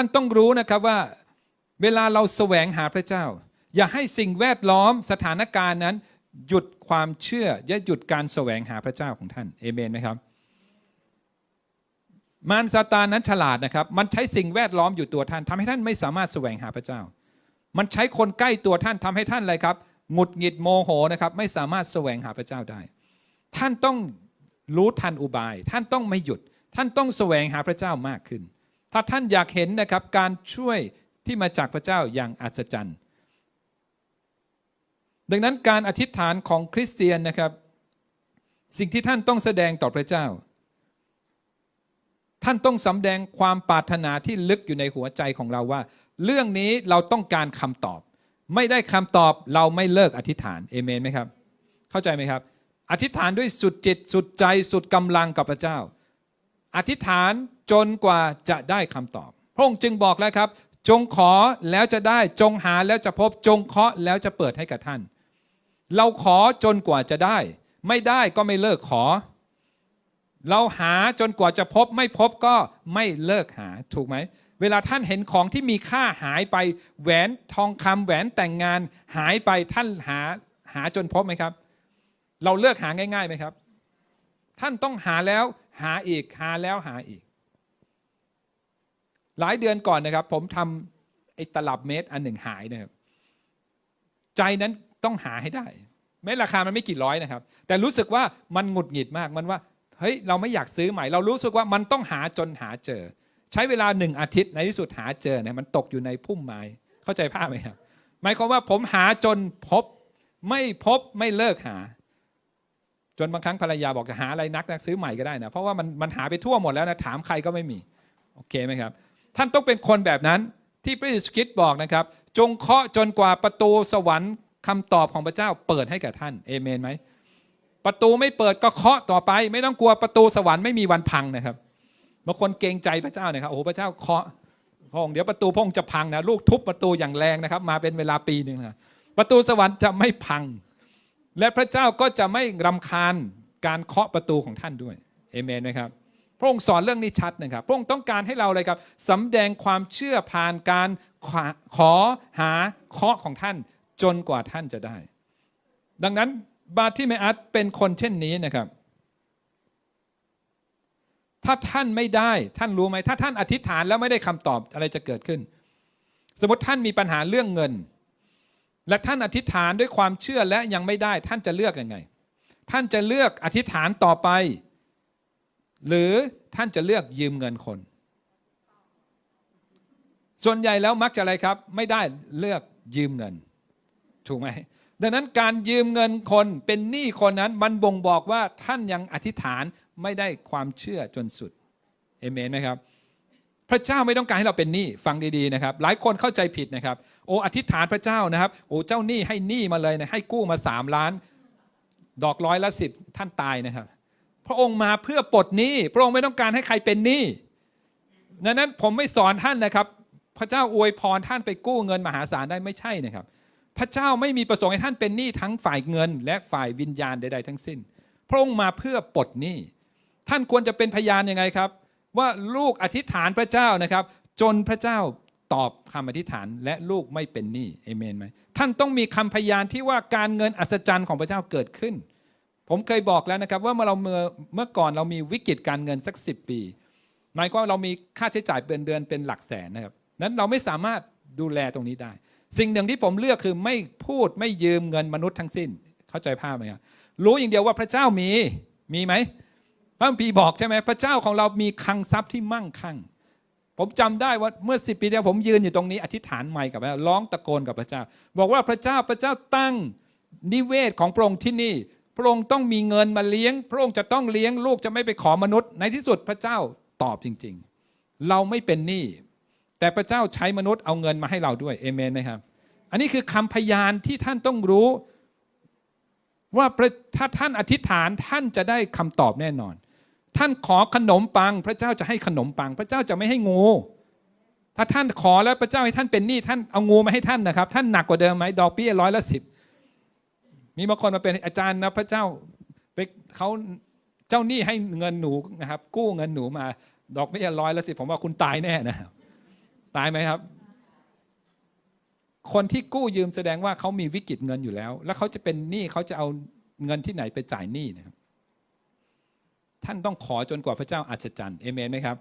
ท่านต้องรู้นะครับว่าเวลาเราแสวงหาพระเจ้า อย่าให้สิ่งแวดล้อมสถานการณ์นั้น หยุดความเชื่อและหยุดการแสวงหาพระเจ้าของท่านเอเมนไหมครับ มารซาตานนั้นฉลาดนะครับ มันใช้สิ่งแวดล้อมอยู่ตัวท่านทำให้ท่านไม่สามารถแสวงหาพระเจ้า มันใช้คนใกล้ตัวท่านทำให้ท่านอะไรครับหงุดหงิดโมโหนะครับ ไม่สามารถแสวงหาพระเจ้าได้ ท่านต้องรู้ทันอุบาย ท่านต้องไม่หยุด ท่านต้องแสวงหาพระเจ้ามากขึ้น ถ้าท่านอยากเห็นนะครับการช่วยที่มาจากพระเจ้าอย่างอัศจรรย์ ดังนั้นการอธิษฐานของคริสเตียนนะครับ สิ่งที่ท่านต้องแสดงต่อพระเจ้า ท่านต้องสำแดงความปรารถนาที่ลึกอยู่ในหัวใจของเราว่า เรื่องนี้เราต้องการคำตอบ ไม่ได้คำตอบเราไม่เลิกอธิษฐานเอเมนไหมครับ เข้าใจไหมครับ อธิษฐานด้วยสุดจิตสุดใจสุดกำลังกับพระเจ้า อธิษฐานจนกว่าจะได้คำตอบ พระองค์จึงบอกแล้วครับ จงขอแล้วจะได้จงหาแล้วจะพบจงเคาะแล้วจะเปิดให้กับท่าน เราขอจนกว่าจะได้ ไม่ได้ก็ไม่เลิกขอ เราหาจนกว่าจะพบไม่พบก็ไม่เลิกหาถูกไหมเวลาท่านเห็นของที่มีค่าหายไปแหวนทองคำแหวนแต่งงานหายไปท่านหาหาจนพบไหมครับ เราเลือกหาง่ายๆไหมครับ ท่านต้องหาแล้ว หาอีกหาแล้วหาอีก หลายเดือนก่อนนะครับ ผมทำไอ้ตลับเมตรอันหนึ่งหายนะครับ ใจนั้นต้องหาให้ได้ แม้ราคามันไม่กี่ร้อยนะครับ แต่รู้สึกว่ามันหงุดหงิดมากมันว่าเฮ้ยเราไม่อยากซื้อใหม่ เรารู้สึกว่ามันต้องหาจนหาเจอ ใช้เวลาหนึ่งอาทิตย์ในที่สุดหาเจอเนี่ยมันตกอยู่ในพุ่มไม้เข้าใจภาพไหมครับหมายความว่าผมหาจนพบ ไม่พบไม่เลิกหา จนบางครั้งภรรยาบอกจะหาอะไรนักนะซื้อใหม่ก็ได้นะเพราะว่ามันมันหาไปทั่วหมดแล้วนะถามใครก็ไม่มีโอเคไหมครับ ท่านต้องเป็นคนแบบนั้นที่พระเยซูคริสต์บอกนะครับ จงเคาะจนกว่าประตูสวรรค์คำตอบของพระเจ้าเปิดให้กับท่านเอเมนไหมประตูไม่เปิดก็เคาะต่อไป ไม่ต้องกลัวประตูสวรรค์ไม่มีวันพังนะครับบางคนเกรงใจพระเจ้านะครับโอ้โหพระเจ้าเคาะพองเดี๋ยวประตูพองจะพังนะลูกทุบประตูอย่างแรงนะครับ มาเป็นเวลาปีหนึ่งนะประตูสวรรค์จะไม่พัง และพระเจ้าก็จะไม่รำคาญการเคาะประตูของท่านด้วยเอเมนไหมครับพระองค์สอนเรื่องนี้ชัดนะครับ พระองค์ต้องการให้เราเลยครับสำแดงความเชื่อผ่านการขอหาเคาะของท่านจนกว่าท่านจะได้ ดังนั้นบาทิเมอัสเป็นคนเช่นนี้นะครับ ถ้าท่านไม่ได้ท่านรู้ไหมถ้าท่านอธิษฐานแล้วไม่ได้คำตอบอะไรจะเกิดขึ้น สมมติท่านมีปัญหาเรื่องเงิน และท่านอธิษฐานด้วยความเชื่อและยังไม่ได้ท่านจะเลือกยังไง ท่านจะเลือกอธิษฐานต่อไป หรือท่านจะเลือกยืมเงินคน ส่วนใหญ่แล้วมักจะอะไรครับ ไม่ได้เลือกยืมเงิน ถูกไหมดังนั้นการยืมเงินคนเป็นหนี้คนนั้นมันบ่งบอกว่าท่านยังอธิษฐานไม่ได้ความเชื่อจนสุดเอเมนไหมครับ พระเจ้าไม่ต้องการให้เราเป็นหนี้ฟังดีๆนะครับ หลายคนเข้าใจผิดนะครับ โอ้อธิษฐานพระเจ้านะครับโอ้เจ้าหนี้ให้หนี้มาเลยนะให้กู้มาสามล้าน ดอกร้อยละสิบท่านตายนะครับ พระองค์มาเพื่อปลดหนี้พระองค์ไม่ต้องการให้ใครเป็นหนี้ดังนั้นผมไม่สอนท่านนะครับ พระเจ้าอวยพรท่านไปกู้เงินมหาศาลได้ไม่ใช่นะครับ พระเจ้าไม่มีประสงค์ให้ท่านเป็นหนี้ทั้งฝ่ายเงิน และฝ่ายวิญญาณใดๆทั้งสิ้น พระองค์มาเพื่อปลดหนี้ท่านควรจะเป็นพยานยังไงครับ ว่าลูกอธิษฐานพระเจ้านะครับ จนพระเจ้า ตอบคำอธิษฐานและลูกไม่เป็นหนี้เอเมนไหมท่านต้องมีคำพยานที่ว่าการเงินอัศจรรย์ของพระเจ้าเกิดขึ้น ผมเคยบอกแล้วนะครับว่าเมื่อเราเมื่อเมื่อก่อนเรามีวิกฤตการเงินสักสิปีหมายความว่าเรามีค่าใช้จ่ายเป็นเดือนเป็นหลักแสนนะครับนั้นเราไม่สามารถดูแลตรงนี้ได้ สิ่งหนึ่งที่ผมเลือกคือไม่พูดไม่ยืมเงินมนุษย์ทั้งสิ้น เข้าใจภาพไหมครับรู้อย่างเดียวว่าพระเจ้ามีมีไหมพระพีบอกใช่ไหมพระเจ้าของเรามีคลังทรัพย์ที่มั่งคั่ง ผมจำได้ว่าเมื่อสิปีที่ผมยืนอยู่ตรงนี้อธิษฐานใหม่กับพระเจ้าร้องตะโกนกับพระเจ้า บอกว่าพระเจ้าพระเจ้าตั้งนิเวศของพระองค์ที่นี่ พระองค์ต้องมีเงินมาเลี้ยง พระองค์จะต้องเลี้ยงลูกจะไม่ไปขอมนุษย์ ในที่สุดพระเจ้าตอบจริง ๆ เราไม่เป็นหนี้แต่พระเจ้าใช้มนุษย์เอาเงินมาให้เราด้วยเอเมนไหมครับ อันนี้คือคำพยานที่ท่านต้องรู้ ว่าถ้าท่านอธิษฐานท่านจะได้คำตอบแน่นอน ท่านขอขนมปัง พระเจ้าจะให้ขนมปัง พระเจ้าจะไม่ให้งู ถ้าท่านขอแล้วพระเจ้าให้ท่านเป็นหนี้ท่านเอางูมาให้ท่านนะครับ ท่านหนักกว่าเดิมไหมดอกเบี้ยร้อยละสิบมีบางคนมาเป็นอาจารย์นะพระเจ้าไปเขาเจ้าหนี้ให้เงินหนูนะครับ กู้เงินหนูมา ดอกเบี้ยร้อยละสิบผมว่าคุณตายแน่นะครับตายไหมครับ คนที่กู้ยืมแสดงว่าเขามีวิกฤตเงินอยู่แล้ว แล้วเขาจะเป็นหนี้เขาจะเอาเงินที่ไหนไปจ่ายหนี้นะครับ ท่านต้องขอจนกว่าพระเจ้าอัศจรรย์เอเมนไหมครับ